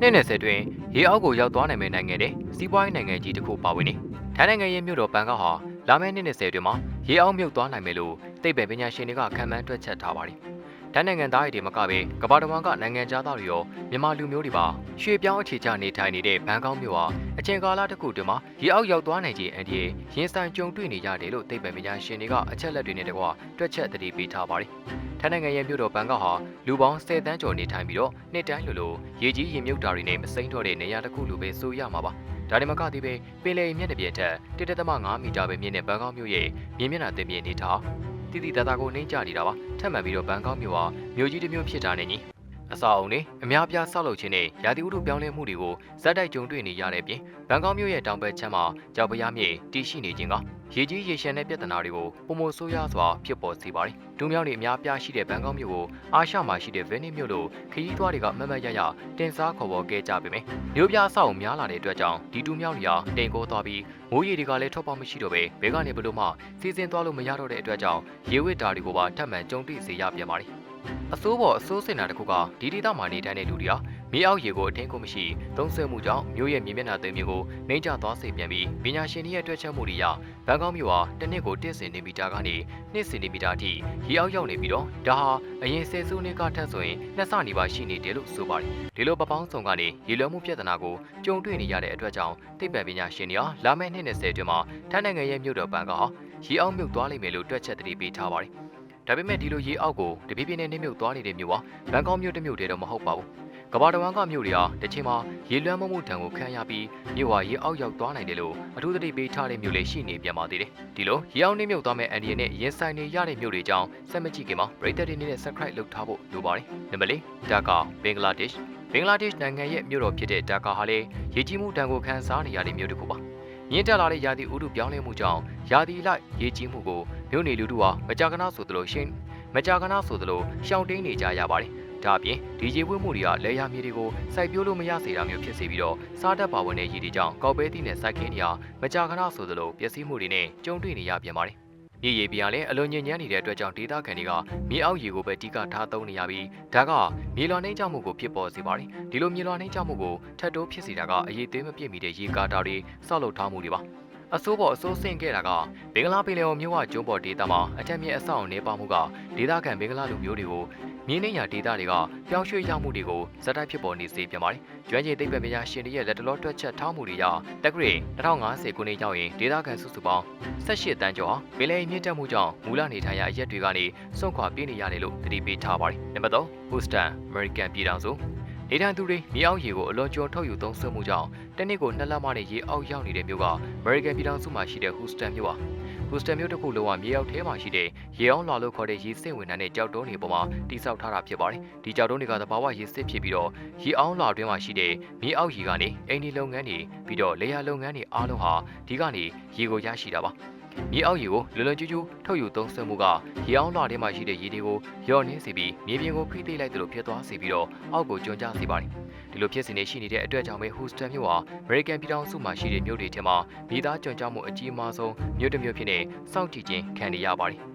နှစ်20တွင်ရေအောက်ကိုရောက်သွားနိုင်မယ့်နိုင်ငံတွေစီးပွားရေးနိုင်ငံကြီးတစ်ခုပါဝင်နေထိုင်းနိုင်ငံရဲ့မြို့တော်ဘန်ကောက်ဟာလာမယ့်နှစ်20တွင်မှာရေအောက်မြုပ်သွားနိုင်မယ်လို့သိပ္ပံပညာရှင်တွေကခန့်မှန်းတွက်ချက်ထားပါတယ်။ ထိုင်းနိုင်ငံသားတွေမကဘဲကမ္ဘာတစ်ဝန်းကနိုင်ငံသားတွေရောမြန်မာလူမျိုးတွေပါရွှေပြောင်းအခြေချနေထိုင်နေတဲ့ဘန်ကောက်မြို့ဟာအချိန်ကာလတစ်ခုတွင်မှာရေအောက်ရောက်သွားနိုင်ခြင်းအန်ဒီရင်ဆိုင်ကြုံတွေ့နေရတယ်လို့သိပ္ပံပညာရှင်တွေကအချက်လက်တွေနဲ့တကွတွက်ချက်သတိပေးထားပါတယ်။ထိုင်းနိုင်ငံရဲ့မြို့တော်ဘန်ကောက်ဟာလူပေါင်း10တန်းကျော်နေထိုင်ပြီးတော့နှစ်တိုင်းလိုလိုရေကြီးရင်မြုပ်တာတွေနဲ့မစိမ့်တော့တဲ့နေရာတစ်ခုလိုပဲဆိုရမှာပါဒါဒီမကသေးပဲပင်လယ်မျက်နှာပြင်ထက်1.5မီတာပဲမြင့်တဲ့ဘန်ကောက်မြို့ရဲ့မြင်းမျက်နှာတင်ပြင်နေထား တည်တည်တသာကိုနှိမ့်ကြနေတာပါထပ်မံပြီးတော့ဘန်ကောက်မြို့ဟာမြို့ကြီးတစ်မြို့ဖြစ်တာနဲ့ညီ အစာအုံတွေအများပြားဆောက်လုပ်ခြင်းနဲ့ရာသီဥတုပြောင်းလဲမှုတွေကိုဇက်တိုက်ကြုံတွေ့နေရတဲ့ပြင်ဘန်ကောက်မြို့ရဲ့တောင်ဘက်ခြမ်းမှာကြောက်ပရားမြေတည်ရှိနေခြင်းကရေကြီးရေရှမ်းတဲ့ပြဿနာတွေကိုပုံမဆိုးရစွာဖြစ်ပေါ်စေပါတယ်။ဒုမြောင်းတွေအများပြားရှိတဲ့ဘန်ကောက်မြို့ကိုအာရှမှာရှိတဲ့ဗင်းနီမြို့လိုခရီးသွားတွေကမတ်မတ်ရရတင်စားခေါ်ပေါ်ခဲ့ကြပေမယ့်မြို့ပြအဆောက်အုံများလာတဲ့အတွက်ကြောင့်ဒီဒုမြောင်းတွေဟာတိမ်ကိုသွားပြီးမိုးရေတွေကလည်းထွက်ပေါက်မရှိတော့ပဲဘဲကနေဘလို့မှစီစဉ်သွားလို့မရတော့တဲ့အတွက်ကြောင့်ရေဝစ်တာတွေကိုပါထပ်မံကြုံတွေ့စေရပြန်ပါတယ်။ အစိုးပေါ်အစိုးစင်တာတစ်ခုကဒီဒေသမှာနေထိုင်တဲ့လူတွေဟာမြေအောက်ရေကိုအထင်းကိုမရှိသုံးဆွဲမှုကြောင့်မြို့ရဲ့မြေမျက်နှာသိမ်းမျိုးကိုနှိမ့်ကျသွားစေပြန်ပြီးပညာရှင်တွေရဲ့တွေ့ချက်မှုတွေအရဘန်ကောက်မြို့ဟာတစ်နှစ်ကို1စင်တီမီတာကနေ2စင်တီမီတာအထိရေအောက်ရောက်နေပြီးတော့ဒါဟာအရင်ဆယ်စုနှစ်ကထက်ဆိုရင်နှစ်ဆနီးပါးရှိနေတယ်လို့ဆိုပါတယ်ဒီလိုပပောင်းဆောင်ကနေရေလွှမ်းမှုပြဿနာကိုကြုံတွေ့နေရတဲ့အတွက်ကြောင့်သိပ္ပံပညာရှင်တွေဟာလာမယ့်နှစ်20အတွင်းမှာထိုင်းနိုင်ငံရဲ့မြို့တော်ဘန်ကောက်ဟာရေအောက်မြုပ်သွားလိမ့်မယ်လို့တွက်ချက်သတိပေးထားပါတယ် ဒါပေမဲ့ဒီလိုရေအောက်ကိုတပြည့်ပြည့်နဲ့နှိမ့်မြုပ်သွားနေတဲ့မြို့ဟာဘန်ကောက်မြို့တစ်မြို့တည်းတော့မဟုတ်ပါဘူးကမ္ဘာတစ်ဝန်းကမြို့တွေဟာတစ်ချိန်မှာရေလွှမ်းမိုးမှုတံကိုခံရပြီးမြို့ဟာရေအောက်ရောက်သွားနိုင်တယ်လို့အထူးသတိပေးထားတဲ့မြို့လေးရှိနေပြန်ပါသေးတယ်။ဒီလိုရေအောက်နှိမ့်မြုပ်သွားမဲ့အန်ဒီယနဲ့ရင်ဆိုင်နေရတဲ့မြို့တွေကြောင့်စက်မကြည့်ခင်မှာပရိသတ်တွေနဲ့ subscribe လုပ်ထားဖို့လိုပါတယ်။နံပါတ်၄ဒါကာဘင်္ဂလားဒေ့ရှ်ဘင်္ဂလားဒေ့ရှ်နိုင်ငံရဲ့မြို့တော်ဖြစ်တဲ့ဒါကာဟာလည်းရေကြီးမှုတံကိုခံစားနေရတဲ့မြို့တစ်ခုပါ။မြင့်တက်လာတဲ့ရာသီဥတုပြောင်းလဲမှုကြောင့်ရာသီလိုက်ရေကြီးမှုကို မြို့နေလူထုဟာမကြာခဏဆိုသလိုရှင်းမကြာခဏဆိုသလိုရှောင်တိန်နေကြရပါတယ်။ဒါအပြင်ဒီရေပွေးမှုတွေကလဲရမြေတွေကိုစိုက်ပျိုးလို့မရစေတာမျိုးဖြစ်စေပြီးတော့စားတတ်ပါဝင်တဲ့ရေတွေကြောင့်ကောက်ပဲသီးနဲ့စိုက်ခင်းတွေဟာမကြာခဏဆိုသလိုပျက်စီးမှုတွေနဲ့ကြုံတွေ့နေရပြန်ပါတယ်။ရေရေပြားလည်းအလွန်ညဉ့်ညမ်းနေတဲ့အတွက်ကြောင့်ဒေသခံတွေကမြေအောက်ရေကိုပဲတိကထားသုံးနေရပြီးဒါကမြေလွှာနှိမ့်ချမှုကိုဖြစ်ပေါ်စေပါတယ်။ဒီလိုမြေလွှာနှိမ့်ချမှုကိုထပ်တိုးဖြစ်စေတာကအရေးသေးမပြည့်မီတဲ့ရေကာတာတွေဆောက်လုပ်ထားမှုတွေပါ။ အစိုးပေါ်အစိုးဆင့်ခဲ့တာကဘင်္ဂလားပင်လယ်ော်မြို့ဝကျွန်းပေါ်ဒေသမှာအထက်မြင့်အဆောက်အုံနေပါမှုကဒေသခံဘင်္ဂလားလူမျိုးတွေကိုမြင်းနှိမ်ရာဒေသတွေကပြောင်းရွှေ့ရောက်မှုတွေကိုဇက်တိုက်ဖြစ်ပေါ်နေစေပြန်ပါတယ်။ကျွမ်းကျင်သိပ္ပံပညာရှင်တွေရဲ့လက်တလောတွက်ချက်ထားမှုတွေအရတက္ကရာ2050ခုနှစ်ရောက်ရင်ဒေသခံစုစုပေါင်း18တန်းကျော်ဟာပင်လယ်မြင့်တက်မှုကြောင့်မူလနေထိုင်ရာအရက်တွေကနေစွန့်ခွာပြေးနေရတယ်လို့သတိပေးထားပါတယ်။နံပါတ်3 Houston American ပြည်ထောင်စု နေထိုင်သူတွေမြေအောက်ရေကိုအလွန်ကျွံထုတ်ယူသုံးစွဲမှုကြောင့်တနစ်ကိုနှစ်လမှနဲ့ရေအောက်ရောက်နေတဲ့မြို့က American ပြည်ထောင်စုမှာရှိတဲ့ Houston မြို့ဟာဟူစတန်မြို့တစ်ခုလုံးကမြေအောက်ထဲမှာရှိတဲ့ရေအောင်လွှာလို့ခေါ်တဲ့ရေစစ်ဝင်တန်းနဲ့ကြောက်တုံးတွေပေါ်မှာတိစောက်ထားတာဖြစ်ပါတယ်။ဒီကြောက်တုံးတွေကသဘာဝရေစစ်ဖြစ်ပြီးတော့ရေအောင်လွှာတွင်းမှာရှိတဲ့မြေအောက်ရေကနေအိမ်ဒီလုပ်ငန်းတွေပြီးတော့လေယာလုပ်ငန်းတွေအားလုံးဟာဒီကနေရေကိုရရှိတာပါ။ မြေအောက်ရေကိုလွယ်လွယ်ကျူးကျူးထုတ်ယူသုံးစွဲမှုကရေအောင်လွှာထဲမှာရှိတဲ့ရေတွေကိုရော့နှင်းစေပြီးမြေပြင်ကိုဖိသိလိုက်သလိုဖြစ်သွားစေပြီးတော့အောက်ကိုကျွံကျစေပါတယ်။ဒီလိုဖြစ်စဉ်တွေရှိနေတဲ့အတွက်ကြောင့်ပဲဟူစတန်မြို့ဟာ American ပြည်ထောင်စုမှာရှိတဲ့မြို့တွေထဲမှာမြေသားကျွံကျမှုအကြီးမားဆုံးမြို့တစ်မြို့ဖြစ်နေစောင့်ကြည့်ခြင်းခံနေရပါတယ်။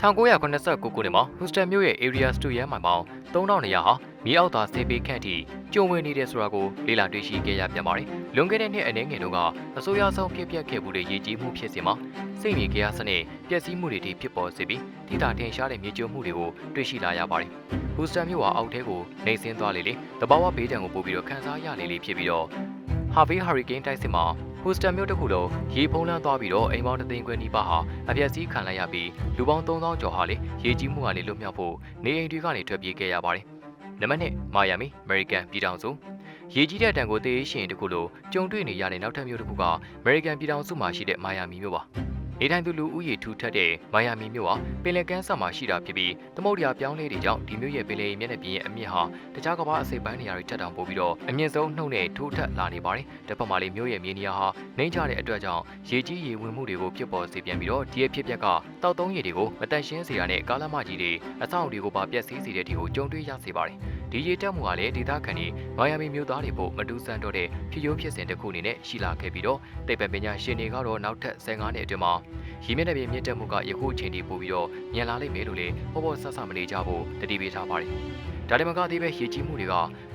1989ခုနှစ်မှာဟူစတန်မြို့ရဲ့ Area 2ရဲမိုင်ပေါင်း3000နေရာဟာမြေအောက်သားဆေးပေးခန့်ထိကျုံဝင်နေတယ်ဆိုတာကိုလေ့လာတွေ့ရှိခဲ့ရပြန်ပါတယ်။လွန်ခဲ့တဲ့နှစ်အနည်းငယ်တုန်းကအစိုးရဆောင်ဖြစ်ပျက်ခဲ့မှုတွေရည်ကြီးမှုဖြစ်စီမှာ စိတ်မြေကြစနစ်ပျက်စီးမှုတွေဖြစ်ပေါ်စေပြီးတိတာထင်ရှားတဲ့မြေကျုံမှုတွေကိုတွေ့ရှိလာရပါတယ်။ဟူစတန်မြို့ဟာအောက်ထဲကိုနေဆင်းသွားလေလေတဘာဝဘေးဒဏ်ကိုပို့ပြီးတော့ခန်းစားရလေလေဖြစ်ပြီးတော့ဟာဗီးဟာရီကိန်းတိုက်စစ်မှာဟူစတန်မြို့တစ်ခုလုံးရေဖုံးလန်းသွားပြီးတော့အိမ်ပေါင်းတသိန်းခွဲနီးပါးဟာအပြက်စီးခံလိုက်ရပြီးလူပေါင်း3000ကျော်ဟာလေရေကြီးမှုကနေလွတ်မြောက်ဖို့နေအိမ်တွေကနေထွက်ပြေးခဲ့ရပါတယ်။နံပါတ်1မာယာမီအမေရိကန်ပြည်ထောင်စုရေကြီးတဲ့တံကိုသေးရှင်တစ်ခုလိုကြုံတွေ့နေရတဲ့နောက်ထပ်မြို့တစ်ခုကအမေရိကန်ပြည်ထောင်စုမှာရှိတဲ့မာယာမီမြို့ပါ နေထိုင်သူလူဦးရေထူထပ်တဲ့မိုင်ယာမီမြို့ဟာပင်လယ်ကမ်းဆက်မှာရှိတာဖြစ်ပြီးသမုဒ္ဒရာပြောင်းလဲတွေကြောင့်ဒီမြို့ရဲ့ပင်လယ်မျက်နှာပြင်ရဲ့အမြင့်ဟာတခြားကမ္ဘာအစိပ်ပိုင်းနေရာတွေထက်တောင်ပိုပြီးတော့အမြင့်ဆုံးနှုတ်နဲ့ထိုးထက်လာနေပါတယ်။တစ်ဖက်မှာလည်းမြို့ရဲ့မြေနေရာဟာနှိမ့်ချတဲ့အတွက်ကြောင့်ရေကြီးရေဝင်မှုတွေကိုဖြစ်ပေါ်စေပြန်ပြီးတော့ဒီရဲ့ဖြစ်ပျက်ကတောက်သုံးရေတွေကိုမတန့်ရှင်းစေတာနဲ့ကားလမ်းမကြီးတွေအဆောက်အအုံတွေကိုပါပျက်စီးစေတဲ့ဒီကိုကြုံတွေ့ရစေပါတယ်။ ဒီရေတက်မှုကလည်းဒေသခံတွေမိုင်ယာမီမြို့သားတွေဖို့မတူဆန်တော့တဲ့ဖြစ်ရိုးဖြစ်စဉ်တစ်ခုအနေနဲ့ရှိလာခဲ့ပြီးတော့တိတ်ပံပညာရှင်တွေကတော့နောက်ထပ်15နှစ်အတွင်းမှာရေမျက်နှာပြင်မြင့်တက်မှုကယခုအချိန်ထိပိုပြီးတော့မြန်လာလိမ့်မယ်လို့လည်းပေါ်ပေါ်ဆဆမနေကြဖို့တတိပေးထားပါတယ်။ဒဒါတမကသေးပဲရေကြီးမှုတွေက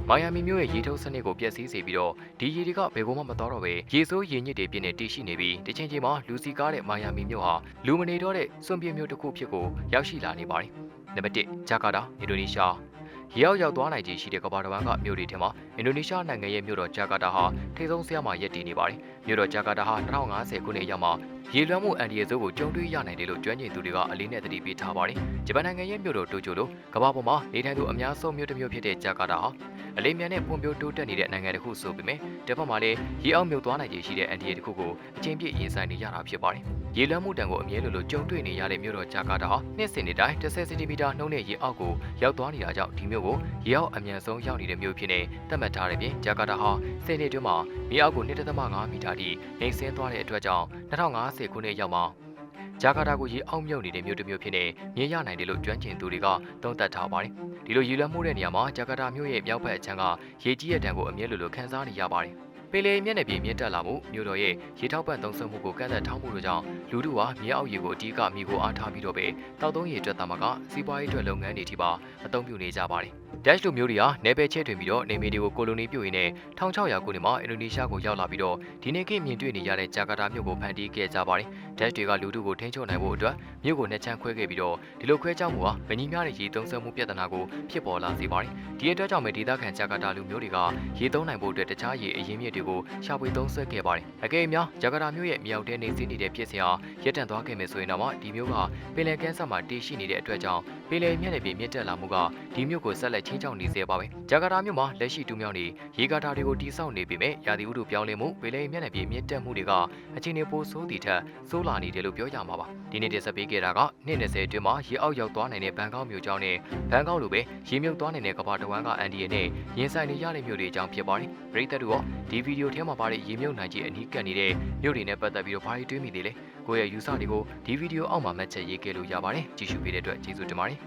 မိုင်ယာမီမြို့ရဲ့ရေထုတ်စနစ်ကိုပျက်စီးစေပြီးတော့ဒီရေတွေကဘယ်ကောမှမတော်တော့ပဲရေဆိုးရေညစ်တွေပြင်းနေတည်ရှိနေပြီးတချိန်ချိန်မှာလူစီကားတဲ့မိုင်ယာမီမြို့ဟာလူမနေတော့တဲ့စွန့်ပြင်းမြို့တစ်ခုဖြစ်ကိုရောက်ရှိလာနေပါတယ်နံပါတ်1ဂျာကာတာအင်ဒိုနီးရှား ရေရောက်ရောက်သွားနိုင်ခြေရှိတဲ့ကမ္ဘာတစ်ဝန်းကမြို့တွေထဲမှာအင်ဒိုနီးရှားနိုင်ငံရဲ့မြို့တော်ဂျာကာတာဟာထိပ်ဆုံးဆရာမှာရပ်တည်နေပါတယ်မြို့တော်ဂျာကာတာဟာ2050ခုနှစ်ရောက်မှာ ရေလွှမ်းမှုအန်ဒီရဲ့ဇိုးကိုကြုံတွေ့ရနိုင်တယ်လို့ကျွမ်းကျင်သူတွေကအလေးနဲ့သတိပေးထားပါတယ်ဂျပန်နိုင်ငံရဲ့မြို့တော်တိုကျိုလိုကမ္ဘာပေါ်မှာနေထိုင်သူအများဆုံးမြို့တစ်မြို့ဖြစ်တဲ့ဂျာကာတာဟာအလေးမြန်နဲ့ဖွံ့ဖြိုးတိုးတက်နေတဲ့နိုင်ငံတစ်ခုဆိုပေမဲ့တစ်ဖက်မှာလည်းရေအောက်မြုပ်သွားနိုင်ခြေရှိတဲ့အန်ဒီရဲ့တစ်ခုကိုအချင်းပြည့်ရင်ဆိုင်နေရတာဖြစ်ပါတယ်ရေလွှမ်းမှုတံကိုအမြဲလိုလိုကြုံတွေ့နေရတဲ့မြို့တော်ဂျာကာတာဟာနှစ်စဉ်နှစ်တိုင်း10စင်တီမီတာနှုန်းနဲ့ရေအောက်ကိုရောက်သွားနေတာကြောင့်ဒီမြို့ကိုရေအောက်အမြန်ဆုံးရောက်နေတဲ့မြို့ဖြစ်နေသတ်မှတ်ထားတဲ့ပြင်ဂျာကာတာဟာ10နှစ်တွင်းမှာမြေအောက်ကို1.5မီတာထိနှိမ့်ဆင်းသွားတဲ့အတွက်ကြောင့်2050ခုနှစ်ရောက်မှာဂျာကာတာကိုရေအောက်မြုပ်နေတဲ့မြို့တစ်မြို့ဖြစ်နေမြင်ရနိုင်တယ်လို့ကျွမ်းကျင်သူတွေကသုံးသပ်ထားပါတယ်ဒီလိုရေလွှမ်းမှုတဲ့နေရာမှာဂျာကာတာမြို့ရဲ့မြောက်ဘက်အချမ်းကရေကြီးတဲ့တံကိုအမြဲလိုလိုခန်းစားနေရပါတယ်ပင်လေမျက်နှာပြင်မြင့်တက်လာမှုမြို့တော်ရဲ့ရေထောက်ပံ့သုံးစွဲမှုကိုကန့်သက်ထားမှုတို့ကြောင့်လူထုဟာမြေအောက်ရေကိုအဓိကမြေကိုအားထားပြီးတော့ပဲတောက်သုံးရေအတွက်တာမကစီးပွားရေးအတွက်လုပ်ငန်းတွေထိပါအသုံးပြုနေကြပါတယ်။ Dash လိုမျိုးတွေဟာနယ်ပယ်ချဲ့ထွင်ပြီးတော့နေမီတွေကိုကိုလိုနီပြုတ်ရင်းနဲ့1600ခုနှစ်မှာအင်ဒိုနီးရှားကိုရောက်လာပြီးတော့ဒီနေ့ခေတ်မြင်တွေ့နေရတဲ့ဂျာကာတာမြို့ကိုဖန်တီးခဲ့ကြပါတယ်။ Dash တွေကလူထုကိုထိန်းချုပ်နိုင်ဖို့အတွက်မြို့ကိုနှစ်ချမ်းခွဲခဲ့ပြီးတော့ဒီလိုခွဲခြားမှုဟာမညီမျှတဲ့ရေသုံးစွဲမှုပြဿနာကိုဖြစ်ပေါ်လာစေပါတယ်။ဒီအတွက်ကြောင့်ပဲဒေသခံဂျာကာတာလူမျိုးတွေကရေသုံးနိုင်ဖို့အတွက်တခြားရေအရင်းမြစ်တွေကိုရှာဖွေသုံးစွဲခဲ့ပါတယ်။အကယ်၍များဂျာကာတာမြို့ရဲ့မြောက်တဲ့နေစည်းနေတဲ့ပြစ်စင်ဟာရပ်တန့်သွားခဲ့မယ်ဆိုရင်တော့ဒီမြို့ကပင်လယ်ကမ်းစပ်မှာတည်ရှိနေတဲ့အတွက်ကြောင့်ပင်လယ်မျက်နှာပြင်မြင့်တက်လာမှုကဒီမြို့ကိုဆက်လက်ချင်းချောင်းနေစေပါပဲ။ဂျာကာတာမြို့မှာလက်ရှိတူမြောက်နေရေကာတာတွေကိုတိစောက်နေပေမဲ့ရာသီဥတုပြောင်းလဲမှုပင်လယ်မျက်နှာပြင်မြင့်တက်မှုတွေကအခြေအနေပိုဆိုးသည့်ထက်ဆိုးလာနေတယ်လို့ပြောကြမှာပါ။ဒီနေ့တင်ဆက်ပေးခဲ့တာကနှစ်20အတွင်းမှာရေအောက်ရောက်သွားနိုင်တဲ့ဘန်ကောက်မြို့ကြောင်းနဲ့ဘန်ကောက်လိုပဲရေမြုပ်သွားနိုင်တဲ့ကမ္ဘာတဝန်းကအန်ဒီရဲ့နဲ့ရင်ဆိုင်နေရတဲ့မြို့တွေအကြောင်းဖြစ်ပါတယ်။ပရိသတ်တို့ရောဒီဗီဒီယိုထဲမှာပါတဲ့ရေမြုပ်နိုင်ခြင်းအနီးကပ်နေတဲ့မြို့တွေနဲ့ပတ်သက်ပြီးတော့ဘာတွေတွေးမိသေးလဲ။ ကိုယ့်ရဲ့ယူဆတွေကိုဒီဗီဒီယိုအောက်မှာမှတ်ချက်ရေးခဲ့လို့ရပါတယ်။ကြည့်ရှုပေးတဲ့အတွက်ကျေးဇူးတင်ပါတယ်။